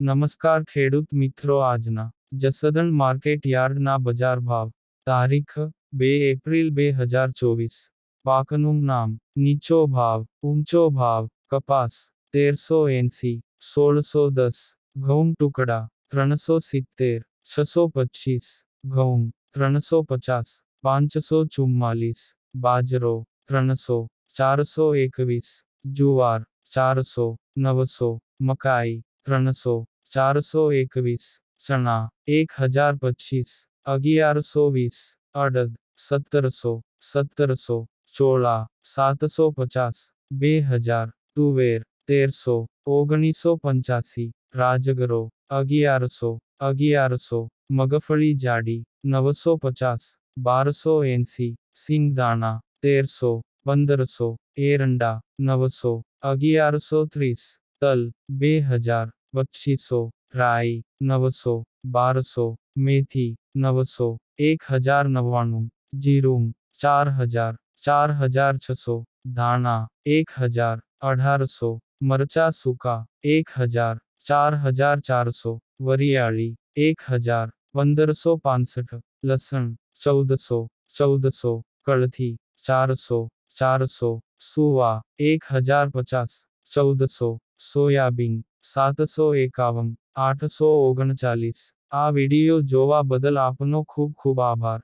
નમસ્કાર ખેડૂત મિત્રો આજના જસદણ માર્કેટ યાર્ડના બજાર ભાવ તારીખ બે એપ્રિલ બે હજાર ચોવીસ પાકનું નામ નીચો ભાવ ઊંચો ભાવ કપાસ તેરસો એંસી સોળસો દસ ઘઉં ટુકડા ત્રણસો સિત્તેર છસો પચીસ ઘઉં ત્રણસો પચાસ પાંચસો ચુમ્માલીસ બાજરો ત્રણસો ચારસો એકવીસ જુવાર ચારસો નવસો મકાઈ ત્રણસો ચારસો એકવીસ ચણા એક હજાર પચીસ અગિયારસો વીસ અડદ સત્તરસો સત્તરસો ચોળા સાતસો પચાસ બે હજાર તુવેર તેરસો ઓગણીસો પંચ્યાસી રાજગરો અગિયારસો અગિયારસો મગફળી જાડી નવસો પચાસ બારસો એંસી સિંગદાણા તેરસો પંદરસો એરંડા નવસો અગિયારસો ત્રીસ તલ બે હજાર पच्चीसो, राई, नवसो बार सो मेथी, नवसो, एक हज़ार नवाणु जीरूम चार हज़ार चार हज़ार छसो धाना एक हज़ार अठार सो मरचा सूखा एक हज़ार, चार हज़ार चार सौ वरियाली एक हज़ार पंद्रह सौ पांसठ लसन चौदह सो चौदह सो कड़थी चार सौ चार सौ सुवा, एक हज़ार पचास चौदह सो સોયાબીન સાતસો એકાવન આઠસો ઓગણચાલીસ. આ વીડિયો જોવા બદલ આપનો ખૂબ ખૂબ આભાર.